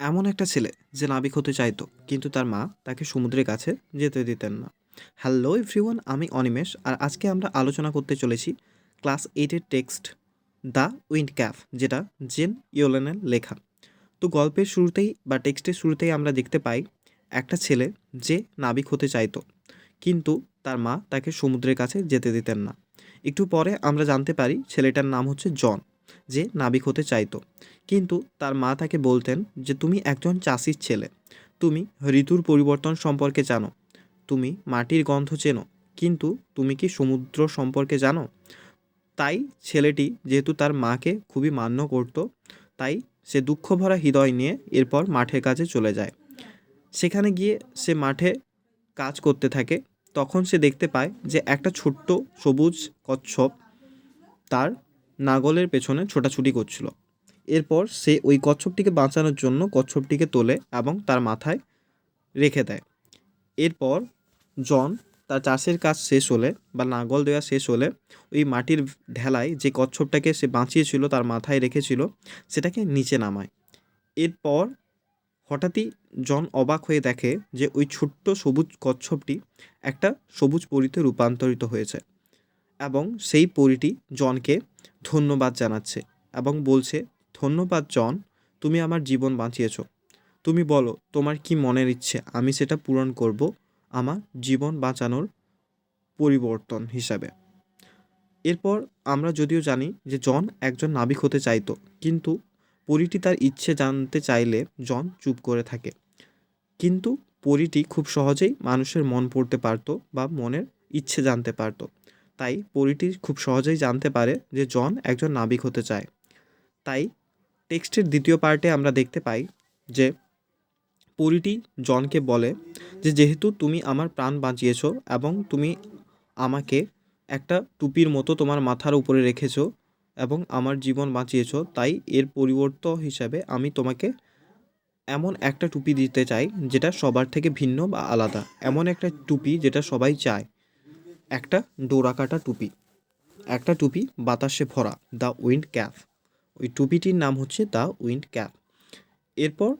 এমন একটা ছেলে যে নাবিক হতে চাইতো, কিন্তু তার মা তাকে সমুদ্রের কাছে যেতে দিতেন না। হ্যালো এভরিওয়ান, আমি অনিমেষ, আর আজকে আমরা আলোচনা করতে চলেছি ক্লাস এইটের টেক্সট দ্য উইন্ড ক্যাফ, যেটা জেন ইয়োলেনের লেখা। তো গল্পের শুরুতেই বা টেক্সটের শুরুতেই আমরা দেখতে পাই একটা ছেলে যে নাবিক হতে চাইতো, কিন্তু তার মা তাকে সমুদ্রের কাছে যেতে দিতেন না। একটু পরে আমরা জানতে পারি ছেলেটার নাম হচ্ছে জন। যে নাবিক হতে চাইতো। কিন্তু তার মা তাকে বলতেন যে, তুমি একজন চাষির ছেলে। তুমি ঋতুর পরিবর্তন সম্পর্কে জানো। তুমি মাটির গন্ধ চেনো। কিন্তু তুমি কি সমুদ্র সম্পর্কে জানো? তাই ছেলেটি যেহেতু তার মাকে খুবই মান্য করত, তাই সে দুঃখভরা হৃদয় নিয়ে এরপর মাঠের কাজে চলে যায়। সেখানে গিয়ে সে মাঠে কাজ করতে থাকে। তখন সে দেখতে পায় যে, একটা ছোট্ট সবুজ কচ্ছপ তার নাগলের পেছনে ছোটাছুটি করছিল। এরপর সে ওই কচ্ছপটিকে বাঁচানোর জন্য কচ্ছপটিকে তোলে এবং তার মাথায় রেখে দেয়। এরপর জন তার চাষের কাজ শেষ হলে বা নাগল দেওয়া শেষ হলে ওই মাটির ঢেলায় যে কচ্ছপটাকে সে বাঁচিয়েছিল, তার মাথায় রেখেছিল, সেটাকে নিচে নামায়। এরপর হঠাৎই জন অবাক হয়ে দেখে যে ওই ছোট্ট সবুজ কচ্ছপটি একটা সবুজ পরিতে রূপান্তরিত হয়েছে এবং সেই পরিটি জনকে ধন্যবাদ জানাচ্ছে এবং বলছে, ধন্যবাদ জন, তুমি আমার জীবন বাঁচিয়েছ। তুমি বলো, তোমার কি মনের ইচ্ছে? আমি সেটা পূরণ করব আমার জীবন বাঁচানোর পরিবর্তন হিসাবে। এরপর আমরা যদিও জানি যে জন একজন নাবিক হতে চাইতো, কিন্তু পরিটি তার ইচ্ছে জানতে চাইলে জন চুপ করে থাকে। কিন্তু পরিটি খুব সহজেই মানুষের মন পড়তে পারতো বা মনের ইচ্ছে জানতে পারতো। তাই পরিটি খুব সহজেই জানতে পারে যে জন একজন নাবিক হতে চায়। তাই টেক্সটের দ্বিতীয় পার্টে আমরা দেখতে পাই যে পরিটি জনকে বলে যে, যেহেতু তুমি আমার প্রাণ বাঁচিয়েছো এবং তুমি আমাকে একটা টুপির মতো তোমার মাথার উপরে রেখেছো এবং আমার জীবন বাঁচিয়েছো, তাই এর পরিবর্ত হিসাবে আমি তোমাকে এমন একটা টুপি দিতে চাই যেটা সবার থেকে ভিন্ন বা আলাদা। এমন একটা টুপি যেটা সবাই চায়। একটা ডোরাকাটা টুপি, একটা টুপি বাতাসে ভরা, দ্য উইন্ড ক্যাপ ওই টুপিটির নাম হচ্ছে দ্য উইন্ড ক্যাপ এরপর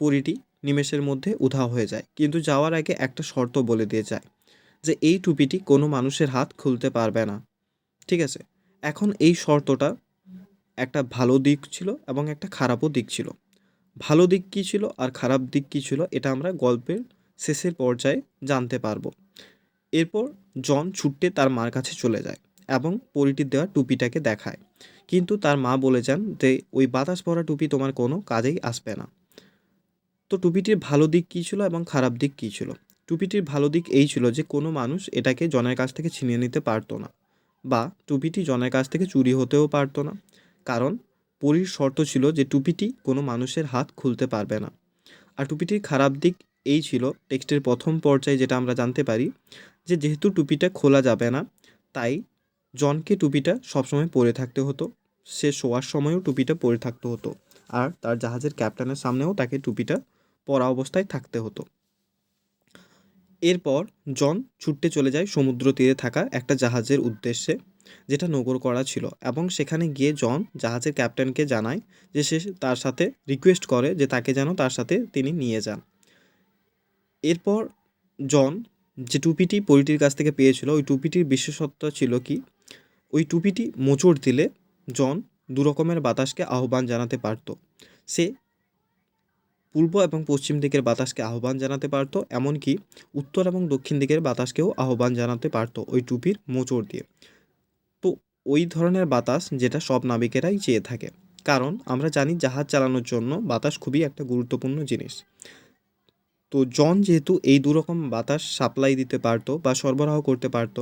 পরিটি নিমেষের মধ্যে উধাও হয়ে যায়, কিন্তু যাওয়ার আগে একটা শর্ত বলে দিয়ে যায় যে এই টুপিটি কোনো মানুষের হাত খুলতে পারবে না। ঠিক আছে? এখন এই শর্তটা একটা ভালো দিক ছিল এবং একটা খারাপও দিক ছিল। ভালো দিক কী ছিল আর খারাপ দিক কী ছিল, এটা আমরা গল্পের শেষের পর্যায়ে জানতে পারব। এরপর জন ছুট্টে তার মার কাছে চলে যায় এবং পরিটির দেওয়া টুপিটাকে দেখায়। কিন্তু তার মা বলে যান যে, ওই বাতাস ভরা টুপি তোমার কোনো কাজেই আসবে না। তো টুপিটির ভালো দিক কী ছিল এবং খারাপ দিক কী ছিল? টুপিটির ভালো দিক এই ছিল যে, কোনো মানুষ এটাকে জনের কাছ থেকে ছিনিয়ে নিতে পারতো না বা টুপিটি জনের কাছ থেকে চুরি হতেও পারতো না। কারণ পরীর শর্ত ছিল যে, টুপিটি কোনো মানুষের হাত খুলতে পারবে না। আর টুপিটির খারাপ দিক এই ছিল টেক্সটের প্রথম পর্যায়ে যেটা আমরা জানতে পারি, যে যেহেতু টুপিটা খোলা যাবে না, তাই জনকে টুপিটা সবসময় পরে থাকতে হতো। সে শোয়ার সময়ও টুপিটা পরে থাকতে হতো আর তার জাহাজের ক্যাপ্টেনের সামনেও তাকে টুপিটা পরা অবস্থায় থাকতে হতো। এরপর জন ছুটতে চলে যায় সমুদ্র তীরে থাকা একটা জাহাজের উদ্দেশ্যে, যেটা নগর করা ছিল এবং সেখানে গিয়ে জন জাহাজের ক্যাপ্টেনকে জানায় যে সে তার সাথে রিকোয়েস্ট করে যে তাকে যেন তার সাথে তিনি নিয়ে যান। এরপর জন যে টুপিটি পরিটির কাছ থেকে পেয়েছিল, ওই টুপিটির বিশেষত্ব ছিল কি? ওই টুপিটি মোচড় দিলে জন দু রকমের বাতাসকে আহ্বান জানাতে পারত। সে পূর্ব এবং পশ্চিম দিকের বাতাসকে আহ্বান জানাতে পারত, এমনকি উত্তর এবং দক্ষিণ দিকের বাতাসকেও আহ্বান জানাতে পারত ওই টুপির মোচড় দিয়ে। তো ওই ধরনের বাতাস যেটা সব নাবিকেরাই চেয়ে থাকে। কারণ আমরা জানি জাহাজ চালানোর জন্য বাতাস খুবই একটা গুরুত্বপূর্ণ জিনিস। তো জন যেহেতু এই দুরকম বাতাস সাপ্লাই দিতে পারতো বা সরবরাহ করতে পারতো,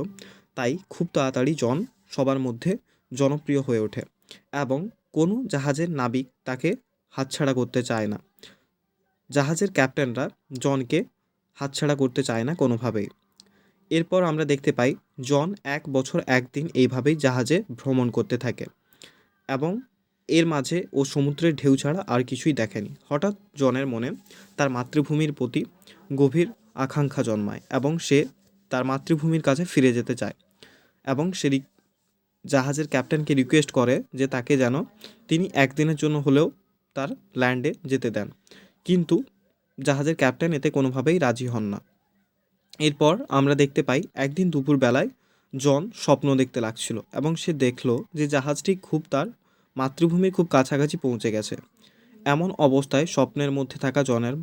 তাই খুব তাড়াতাড়ি জন সবার মধ্যে জনপ্রিয় হয়ে ওঠে এবং কোনো জাহাজের নাবিক তাকে হাতছাড়া করতে চায় না। জাহাজের ক্যাপ্টেনরা জনকে হাতছাড়া করতে চায় না কোনোভাবেই। এরপর আমরা দেখতে পাই, জন এক বছর একদিন এইভাবেই জাহাজে ভ্রমণ করতে থাকে এবং এর মাঝে ও সমুদ্রের ঢেউ ছাড়া আর কিছুই দেখেনি। হঠাৎ জনের মনে তার মাতৃভূমির প্রতি গভীর আকাঙ্ক্ষা জন্মায় এবং সে তার মাতৃভূমির কাছে ফিরে যেতে চায় এবং সে জাহাজের ক্যাপ্টেনকে রিকোয়েস্ট করে যে তাকে যেন তিনি একদিনের জন্য হলেও তার ল্যান্ডে যেতে দেন। কিন্তু জাহাজের ক্যাপ্টেন এতে কোনোভাবেই রাজি হন না। এরপর আমরা দেখতে পাই একদিন দুপুরবেলায় জন স্বপ্ন দেখতে লাগছিল এবং সে দেখল যে জাহাজটি খুব তার মাতৃভূমির খুব কাছাকাছি পৌঁছে গেছে। এমন অবস্থায় স্বপ্নের মধ্যে থাকা জনের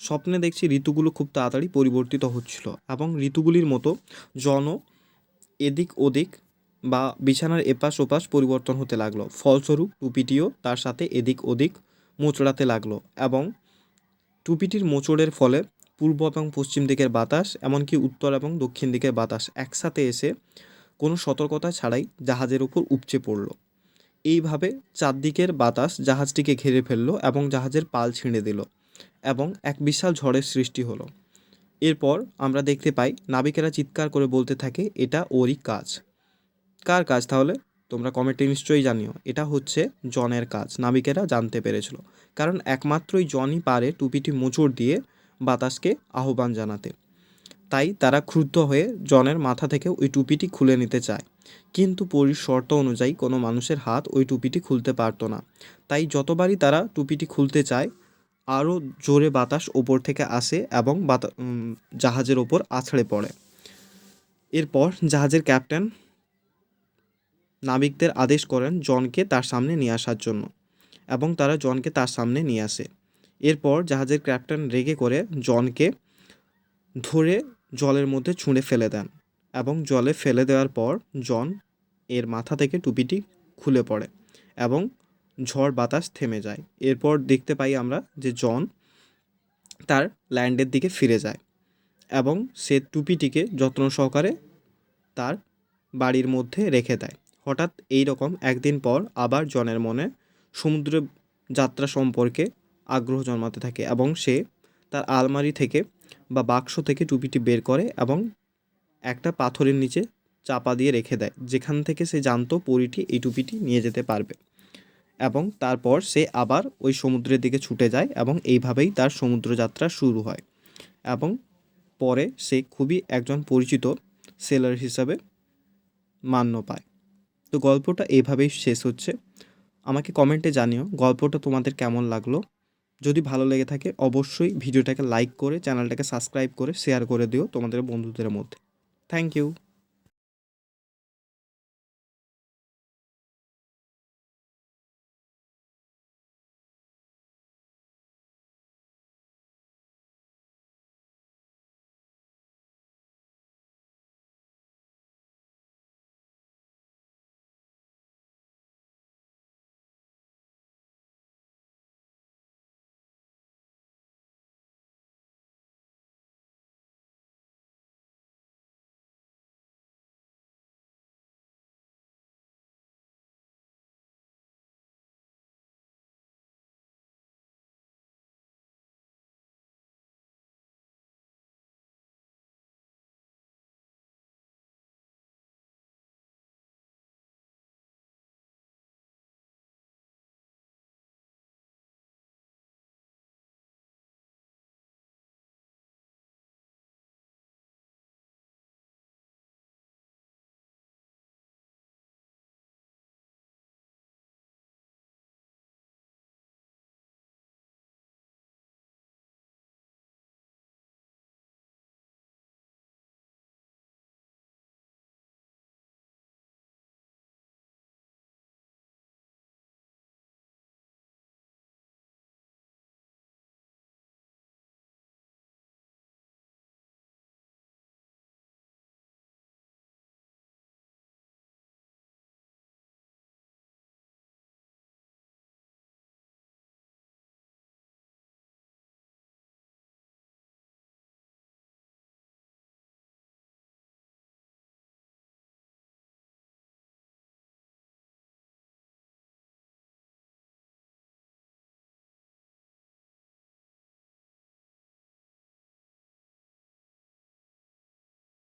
স্বপ্নে দেখছি ঋতুগুলো খুব তাড়াতাড়ি পরিবর্তিত হচ্ছিল এবং ঋতুগুলির মতো জন এদিক ওদিক বা বিছানার এপাশ ওপাশ পরিবর্তন হতে লাগল। ফলস্বরূপ টুপিটিও তার সাথে এদিক ওদিক মোচড়াতে লাগল এবং টুপিটির মোচড়ের ফলে পূর্ব এবং পশ্চিম দিকের বাতাস, এমনকি উত্তর এবং দক্ষিণ দিকের বাতাস একসাথে এসে কোনো সতর্কতা ছাড়াই জাহাজের উপর উপচে পড়ল। এইভাবে চারদিকের বাতাস জাহাজটিকে ঘিরে ফেলল এবং জাহাজের পাল ছিঁড়ে দিল এবং এক বিশাল ঝড়ের সৃষ্টি হলো। এরপর আমরা দেখতে পাই নাবিকেরা চিৎকার করে বলতে থাকে, এটা ওরই কাজ। কার কাজ তাহলে? তোমরা কমেন্টে নিশ্চয়ই জানিও, এটা হচ্ছে জনের কাজ। নাবিকেরা জানতে পেরেছিল, কারণ একমাত্রই জনই পারে টুপিটি মোচড় দিয়ে বাতাসকে আহ্বান জানাতে। তাই তারা ক্রুদ্ধ হয়ে জনের মাথা থেকে ওই টুপিটি খুলে নিতে চায়। কিন্তু পরির শর্ত অনুযায়ী কোনো মানুষের হাত ওই টুপিটি খুলতে পারতো না। তাই যতবারই তারা টুপিটি খুলতে চায়, আরও জোরে বাতাস ওপর থেকে আসে এবং বাতা জাহাজের ওপর আছড়ে পড়ে। এরপর জাহাজের ক্যাপ্টেন নাবিকদের আদেশ করেন জনকে তার সামনে নিয়ে আসার জন্য এবং তারা জনকে তার সামনে নিয়ে আসে। এরপর জাহাজের ক্যাপ্টেন রেগে করে জনকে ধরে জলের মধ্যে ছুঁড়ে ফেলে দেন। এবং জলে ফেলে দেওয়ার পর জন এর মাথা থেকে টুপিটি খুলে পড়ে এবং ঝড় বাতাস থেমে যায়। এরপর দেখতে পাই আমরা যে জন তার ল্যান্ডের দিকে ফিরে যায় এবং সে টুপিটিকে যত্ন সহকারে তার বাড়ির মধ্যে রেখে দেয়। হঠাৎ এই রকম একদিন পর আবার জনের মনে সমুদ্র যাত্রা সম্পর্কে আগ্রহ জন্মাতে থাকে এবং সে তার আলমারি থেকে বা বাক্স থেকে টুপিটি বের করে এবং একটা পাথরের নিচে চাপা দিয়ে রেখে দেয়। যেখান থেকে সে জানতো পরীটি এই টুপিটি নিয়ে যেতে পারবে। এবং তারপর সে আবার ওই সমুদ্রের দিকে ছুটে যায় এবং এইভাবেই তার সমুদ্রযাত্রা শুরু হয়। এবং পরে সে খুবই একজন পরিচিত সেলার হিসাবে মান্য পায়। তো গল্পটা এইভাবেই শেষ হচ্ছে। আমাকে কমেন্টে জানিও গল্পটা তোমাদের কেমন লাগল। যদি ভালো লেগে থাকে অবশ্যই ভিডিওটাকে লাইক করে চ্যানেলটাকে সাবস্ক্রাইব করে শেয়ার করে দিও তোমাদের বন্ধুদের মধ্যে। Thank you.